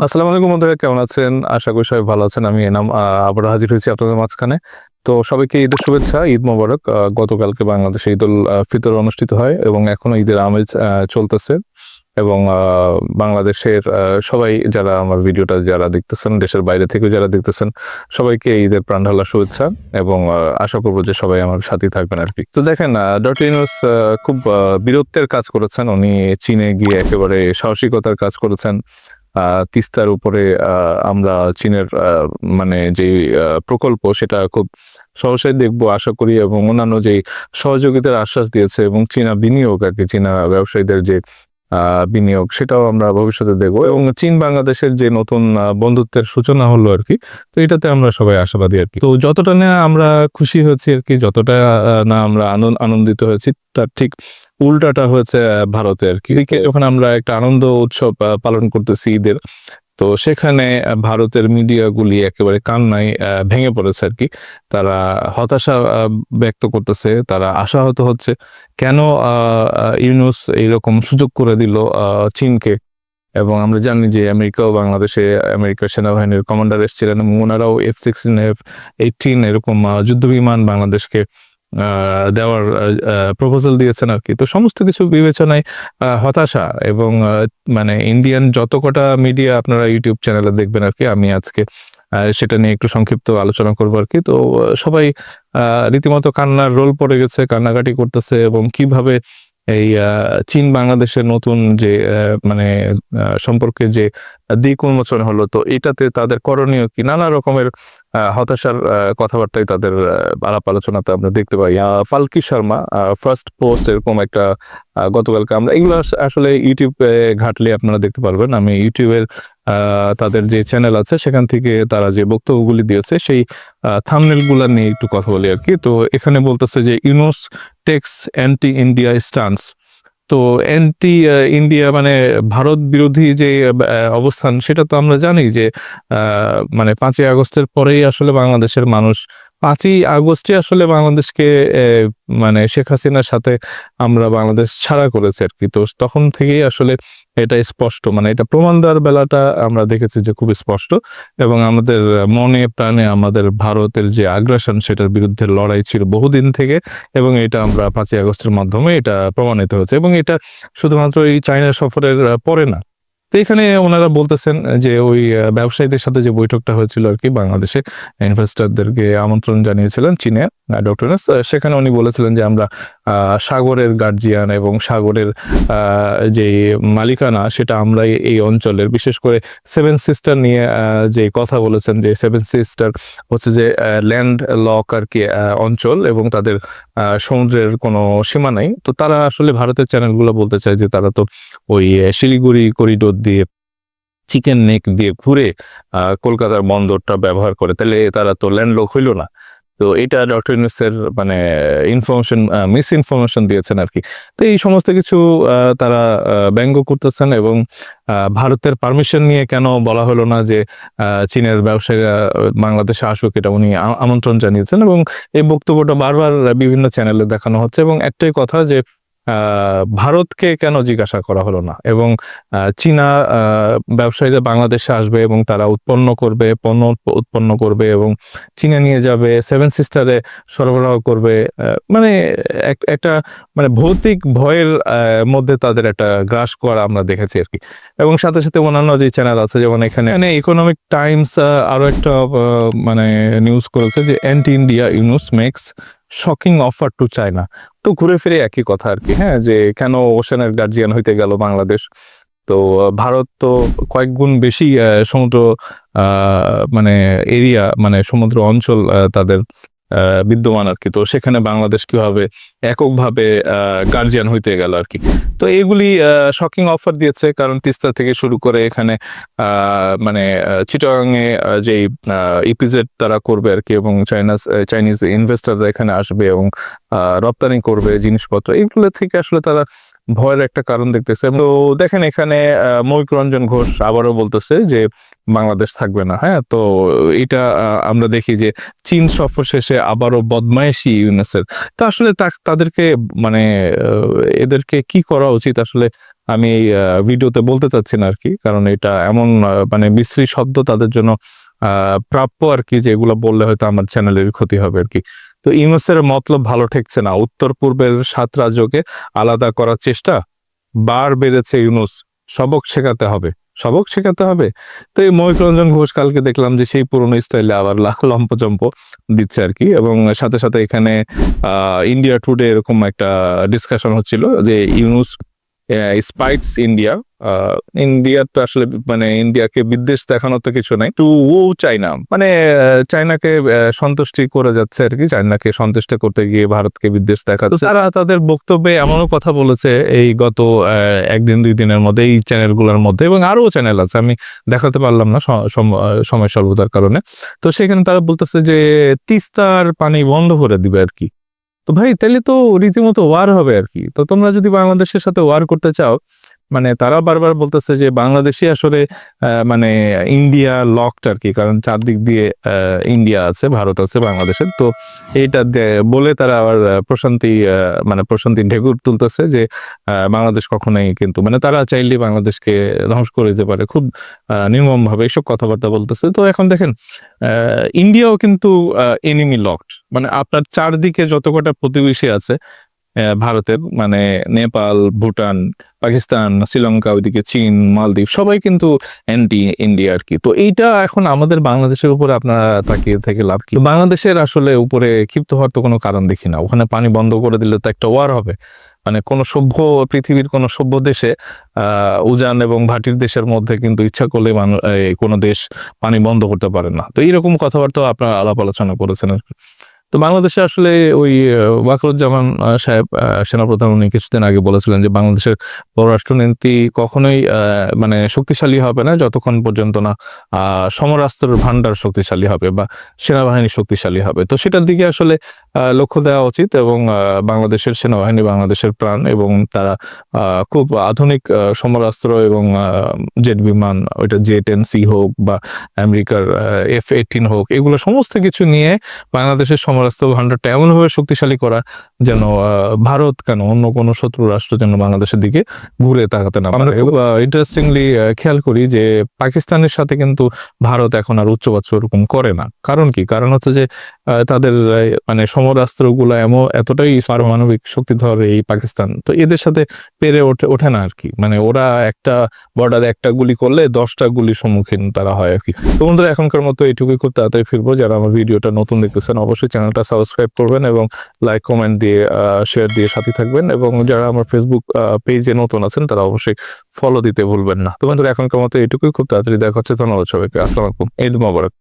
আসসালামু আলাইকুম বন্ধুরা কেমন আছেন? আশা করি সবাই ভালো আছেন। আমি এনাম আবার হাজির হয়েছি আপনাদের মাঝখানে। তো সবাইকে ঈদের শুভেচ্ছা ঈদ মোবারক। গতকালকে বাংলাদেশে ঈদ উল আহ, ফিতর অনুষ্ঠিত হয় এবং এখনও ঈদের আমেজ চলতেছে এবং বাংলাদেশের সবাই যারা আমার ভিডিওটা যারা দেখতেছেন দেশের বাইরে থেকে যারা দেখতেছেন সবাইকে ঈদের প্রাণঢালা শুভেচ্ছা এবং আশা করব যে সবাই আমার সাথে থাকবেন আর কি। তো দেখেন ডক্টর ইউনুস খুব বীরত্বের কাজ করেছেন। উনি চীনে গিয়ে একেবারে সাহসিকতার কাজ করেছেন। তিস্তার উপরে আমরা চীনের মানে যে প্রকল্প সেটা খুব সহসাই দেখব, আশা করি। এবং অন্যান্য যে সহযোগিতার আশ্বাস দিয়েছে এবং চীনা বিনিয়োগ আর কি, চীনা ব্যবসায়ীদের যে বিনিয়োগ, সেটাও আমরা ভবিষ্যতে দেখব। এবং চীন বাংলাদেশের যে নতুন বন্ধুত্বের সূচনা হলো আর কি, তো এটাতে আমরা সবাই আশাবাদী আর কি। তো যতটা না আমরা খুশি হয়েছি আর কি, যতটা না আমরা আনন্দ- আনন্দিত হয়েছি, তার ঠিক উল্টাটা হয়েছে ভারতে আর কি। ওখানে আমরা একটা আনন্দ উৎসব পালন করতেছি ঈদের তো সেখানে ভারতের মিডিয়াগুলি একেবারে কান্নায় ভেঙে পড়েছে আর কি। তারা হতাশা ব্যক্ত করতেছে, তারা আশাহত হচ্ছে। কেন ইউনুস এইরকম সুযোগ করে দিল চীনকে? এবং আমরা জানি যে আমেরিকাও বাংলাদেশে আমেরিকার সেনাবাহিনীর কমান্ডার এসেছিলেন এবং ওনারাও এফ সিক্সটিন এফ এইটিন এরকম যুদ্ধবিমান বাংলাদেশকে দেওয়ার প্রপোজাল দিয়েছেন আর কি। তো সমস্ত কিছু বিবেচনায় হতাশা এবং মানে ইন্ডিয়ান যত কটা মিডিয়া আপনারা ইউটিউব চ্যানেলে দেখবেন আর কি, আমি আজকে সেটা নিয়ে একটু সংক্ষিপ্ত আলোচনা করব আর কি। তো সবাই রীতিমতো কান্নার রোল পড়ে গেছে, কান্নাকাটি করতেছে এবং কীভাবে এই চীন বাংলাদেশের নতুন যে মানে সম্পর্কে যে দিক উন্মোচন হলো। তো এটাতে তাদের করণীয় কি? নানা রকমের হতাশার আহ, কথাবার্তাই তাদের আলাপ আলোচনাতে আমরা দেখতে পাই। ফাল্কি শর্মা ফার্স্ট পোস্ট এরকম একটা গতকালকে আমরা এগুলো আসলে ইউটিউবে ঘাটলে আপনারা দেখতে পারবেন। আমি ইউটিউবের তাদের যে চ্যানেল আছে সেখান থেকে তারা যে বক্তব্যগুলি দিয়েছে সেই থামনেলগুলা নিয়ে একটু কথা বলি আর কি। তো এখানে বলতেছে যে Yunus takes anti India stance তো অ্যান্টি ইন্ডিয়া মানে ভারত বিরোধী যে অবস্থান, সেটা তো আমরা জানি যে মানে পাঁচই আগস্টের পরেই আসলে বাংলাদেশের মানুষ পাঁচই আগস্টে আসলে বাংলাদেশকে মানে শেখ হাসিনার সাথে আমরা বাংলাদেশ ছাড়া করেছি আর কি। তো তখন থেকেই আসলে এটা স্পষ্ট মানে এটা প্রমাণ দেওয়ার বেলাটা আমরা দেখেছি যে খুব স্পষ্ট এবং আমাদের মনে প্রাণে আমাদের ভারতের যে আগ্রাসন সেটার বিরুদ্ধে লড়াই ছিল বহুদিন থেকে এবং এটা আমরা পাঁচই আগস্টের মাধ্যমে এটা প্রমাণিত হয়েছে এবং এটা শুধুমাত্র এই চায়না সফরের পরে না তো এখানে ওনারা বলতেছেন যে ওই ব্যবসায়ীদের সাথে যে বৈঠকটা হয়েছিল আর কি বাংলাদেশে, ইনভেস্টারদেরকে আমন্ত্রণ জানিয়েছিলেন চীনে। ডক্টর সেখানে উনি বলেছিলেন যে আমরা সাগরের গার্জিয়ান এবং সাগরের যে মালিকানা, সেটা আমরা এই- অঞ্চলের। বিশেষ করে সেভেন সিস্টার নিয়ে যে কথা বলেছেন যে সেভেন সিস্টার হচ্ছে যে ল্যান্ড লক আর কি অঞ্চল এবং তাদের সমুদ্রের কোনো সীমা নাই। তো তারা আসলে ভারতের চ্যানেলগুলো বলতে চায় যে তারা তো ওই শিলিগুড়ি করিডোর দিয়ে চিকেন নেক দিয়ে ঘুরে কলকাতার বন্দরটা ব্যবহার করে। তাহলে তারা তো ল্যান্ডলক হইল না। তো এটা ডক্টর ইউনুসের মানে ইনফরমেশন মিস ইনফরমেশন দিয়েছেন আর কি তো এই সমস্ত কিছু তারা ব্যঙ্গ করতেছেন এবং ভারতের পারমিশন নিয়ে কেন বলা হলো না যে চীনের ব্যবসায়ীরা বাংলাদেশে আসুক এটা উনি আমন্ত্রণ জানিয়েছেন এবং এই বক্তব্যটা বারবার বিভিন্ন চ্যানেলে দেখানো হচ্ছে এবং একটাই কথা যে ভারতকে কেন জিজ্ঞাসা করা হলো না? এবং চীনা ব্যবসায়ীরা বাংলাদেশে আসবে এবং তারা উৎপন্ন করবে, পণ্য উৎপন্ন করবে এবং চীনে নিয়ে যাবে সেভেন সিস্টারে সরবরাহ করবে মানে এক- একটা মানে ভৌতিক ভয়ের মধ্যে তাদের একটা গ্রাস করা আমরা দেখেছি আর কি। এবং সাথে সাথে অন্যান্য যে চ্যানেল আছে, যেমন এখানে এখানে ইকোনমিক টাইমস আরও একটা মানে নিউজ করেছে যে anti India Yunus makes shocking offer to China তো ঘুরে ফিরে একই কথা আর কি হ্যাঁ যে কেন ওশানের গার্জিয়ান হইতে গেল বাংলাদেশ? তো ভারত তো কয়েক গুণ বেশি সমুদ্র মানে এরিয়া মানে সমুদ্র অঞ্চল তাদের বিদ্যমান আর কি। তো সেখানে বাংলাদেশ কীভাবে এককভাবে গার্জিয়ান হইতে গেল আর কি। তো এগুলি শকিং অফার দিয়েছে। কারণ তিস্তা থেকে শুরু করে এখানে মানে চিটাগাং এ আহ, যেই ইপিজেড তারা করবে আর কি এবং চাইনাস চাইনিজ ইনভেস্টররা এখানে আসবে এবং রপ্তানি করবে জিনিসপত্র। এগুলো থেকে আসলে তারা ভয়ের একটা কারণ দেখতেছে। তো দেখেন এখানে মৌমিক রঞ্জন ঘোষ আবারও বলতেছে যে বাংলাদেশ থাকবে না হ্যাঁ? তো এটা আমরা দেখি যে চীন সফর শেষে আবারও বদমাইশি ইউনেসের। তা আসলে তাদেরকে মানে এদেরকে কি করা উচিত? আসলে আমি ভিডিওতে বলতে চাচ্ছি না আর কি কারণ এটা এমন মানে বিশ্রী শব্দ তাদের জন্য প্রাপ্য আর কি যে এগুলো বললে হয়তো আমার চ্যানেলের ক্ষতি হবে আর কি তো ইউনুসের মতলব ভালো ঠেকছে না। উত্তর পূর্বের সাত রাজ্যকে আলাদা করার চেষ্টা বার বেড়েছে ইউনুস। সবক শেখাতে হবে। সবক শেখাতে হবে। তো এই মহিকরঞ্জন ঘোষ কালকে দেখলাম যে সেই পুরনো স্টাইলে আবার লাখ লম্পচম্প দিচ্ছে আর কি এবং সাথে সাথে এখানে ইন্ডিয়া টুডে এরকম একটা ডিসকাশন হচ্ছিল যে ইউনুস স্পাইটস ইন্ডিয়া ইন্ডিয়া তো আসলে মানে ইন্ডিয়াকে বিদ্বেষ দেখানোর তো কিছু নাই। টু ও চাইনা মানে আহ, সন্তুষ্টি করে যাচ্ছে আর কি। চায়নাকে সন্তুষ্ট করতে গিয়ে ভারতকে বিদ্বেষ দেখাচ্ছে। তারা তাদের বক্তব্যে এমনও কথা বলেছে এই গত একদিন দুই দিনের মধ্যে এই চ্যানেলগুলোর মধ্যে এবং আরও চ্যানেল আছে। আমি দেখাতে পারলাম না সম- সময় স্বল্পতার কারণে। তো সেখানে তারা বলতেছে যে তিস্তার পানি বন্ধ করে দিবে আর কি। তো ভাই তাহলে তো রীতিমতো ওয়ার হবে আর কি। তো তোমরা যদি বাংলাদেশের সাথে ওয়ার করতে চাও মানে তারা বারবার বলতেছে যে বাংলাদেশই আসলে মানে ইন্ডিয়া লকড আর কি কারণ চারদিক দিয়ে ইন্ডিয়া আছে, ভারত আছে, বাংলাদেশের। তো এইটা বলে তারা আবার প্রশান্তি মানে প্রশান্তি ঢেকুর তুলতেছে যে বাংলাদেশ কখনোই কিন্তু মানে তারা চাইলে বাংলাদেশকে ধ্বংস করে দিতে পারে খুব নির্মম ভাবে এইসব কথাবার্তা বলতেছে। তো এখন দেখেন ইন্ডিয়াও কিন্তু এনিমি লকড মানে আপনার চারদিকে যত কটা প্রতিবেশী আছে ভারতের মানে নেপাল, ভুটান পাকিস্তান, শ্রীলঙ্কা, ওইদিকে চীন, মালদ্বীপ, সবাই কিন্তু অ্যান্টি ইন্ডিয়া আর কি। তো এইটা এখন আমাদের বাংলাদেশের উপরে আপনারা তাকিয়ে থেকে লাভ কি? বাংলাদেশের আসলে উপরে ক্ষিপ্ত হওয়ার তো কোনো কারণ দেখি না। ওখানে পানি বন্ধ করে দিলে তো একটা ওয়ার হবে। মানে কোন সভ্য পৃথিবীর কোন সভ্য দেশে উজান এবং ভাটির দেশের মধ্যে কিন্তু ইচ্ছা করলে মানুষ কোনো দেশ পানি বন্ধ করতে পারে না। তো এইরকম কথাবার্তা আপনারা আলাপ আলোচনা করেছেন আর। তো বাংলাদেশে আসলে ওই ওয়াকরুজ্জামান সাহেব সেনাপ্রধান উনি কিছুদিন আগে বলেছিলেন যে বাংলাদেশের পররাষ্ট্রনীতি কখনোই মানে শক্তিশালী হবে না, যতক্ষণ পর্যন্ত না সমরাস্ত্রের ভান্ডার শক্তিশালী হবে বা সেনাবাহিনী শক্তিশালী হবে। তো সেটার দিকে আসলে লক্ষ্য দেওয়া উচিত এবং বাংলাদেশের সেনাবাহিনী বাংলাদেশের প্রাণ এবং তারা খুব আধুনিক সমরাস্ত্র এবং জেট বিমান, ওইটা জে টেন সি হোক বা আমেরিকার এফ এইটিন হোক, এগুলো সমস্ত কিছু নিয়ে বাংলাদেশের সমরাস্ত্র ভান্ডারটা এমনভাবে শক্তিশালী করা যেন ভারত কেন অন্য কোনো শত্রু রাষ্ট্র যেন বাংলাদেশের দিকে ঘুরে তাকাতে না পারে। ইন্টারেস্টিংলি খেয়াল করি যে পাকিস্তানের সাথে কিন্তু ভারত এখন আর উচ্চবাচ্য ওরকম করে না। কারণ কি? কারণ হচ্ছে যে তাদের মানে সমরাস্ত্রগুলো এমন, এতটাই পারমাণবিক শক্তিধর এই পাকিস্তান। তো এদের সাথে পেরে ওঠে ওঠে না আর কি। মানে ওরা একটা বর্ডারে একটা গুলি করলে দশটা গুলির সম্মুখীন তারা হয় আর কি। তো বন্ধুরা, এখনকার মতো এইটুকুই। খুব তাড়াতাড়ি ফিরবো। যারা আমার ভিডিওটা নতুন দেখতেছেন, অবশ্যই চ্যানেলটা সাবস্ক্রাইব করবেন এবং লাইক কমেন্ট দিয়ে শেয়ার দিয়ে সাথে থাকবেন এবং যারা আমার ফেসবুক পেজে নতুন আছেন, তারা অবশ্যই ফলো দিতে ভুলবেন না। তো বন্ধুরা, এখনকার মতো এটুকুই খুব তাড়াতাড়ি দেখা হচ্ছে। ধন্যবাদ সবাইকে। আসসালাম ঈদ মোবারক।